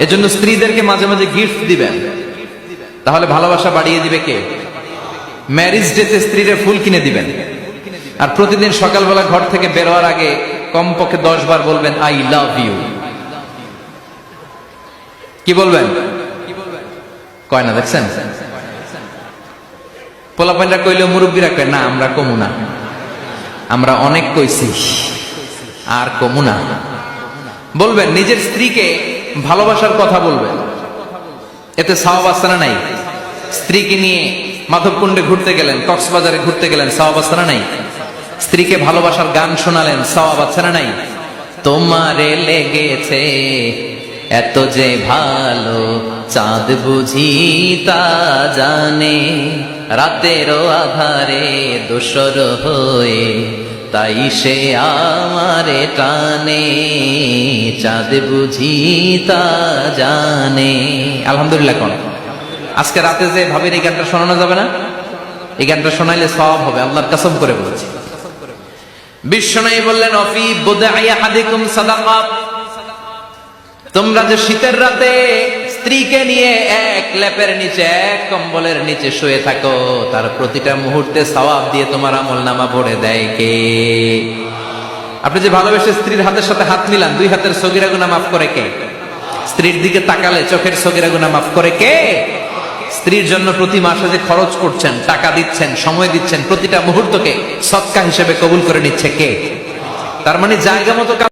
এজন্য স্ত্রীদেরকে মাঝে মাঝে গিফট দিবেন। তাহলে ভালোবাসা বাড়িয়ে দিবে কে? ম্যারিজ ডেতে স্ত্রীরে ফুল কিনে দিবেন। আর প্রতিদিন সকালবেলা ঘর থেকে বেরোয়ার আগে কমপক্ষে দশ বার বলবেন আই লাভ ইউ কি বলবেন? কয় না, দেখছেন? পোলাপাইনরা কইলে, মুরব্বীরা কয়, না, আমরা কমু না। আমরা অনেক কইছি, আর কমু না। বলবেন, নিজের স্ত্রীকে ভালোবাসার কথা বলবেন এতে সাওয়াব আস্তানা নাই? স্ত্রীকে নিয়ে মাধবকুণ্ডে ঘুরতে গেলেন, কক্সবাজারে ঘুরতে গেলেন, সাওয়াব আস্তানা নাই? স্ত্রীকে ভালোবাসার গান শোনালেন, সাওয়াব আছে না নাই? তোমারে লেগেছে এত যে ভালো চাঁদ বুঝি তা জানে, রাতেরও আধারে দোসর হয়ে তাই সে আমারে টানে, চাঁদ বুঝি তা জানে। আলহামদুলিল্লাহ কোন। আজকে রাতে যে ভাবির এই গানটা শোনানো যাবে না, এই গানটা শোনাইলে সব হবে, আল্লাহর কসম করে বলছি। বিশ্বনয়ী বললেন, অফি বোদাইয়া হাদিকুম সাদাকা তোমরা যে শীতের রাতে স্ত্রীকে নিয়ে এক লেপের নিচে, এক কম্বলের নিচে শুয়ে থাকো। তার প্রতিটা মুহূর্তে সওয়াব দিয়ে তোমার আমল নামা ভরে দেয় কে? আপনি যে ভালোবেসে স্ত্রীর হাতের সাথে হাত মিলান, দুই হাতের সগিরা গুনা মাফ করে কে? স্ত্রীর দিকে তাকালে চোখের সগিরা গুনা মাফ করে কে? স্ত্রীর জন্য প্রতি মাসে যে খরচ করছেন, টাকা দিচ্ছেন, সময় দিচ্ছেন, প্রতিটা মুহূর্তকে সৎকা হিসেবে কবুল করে নিচ্ছে কে? তার মানে জায়গা মতো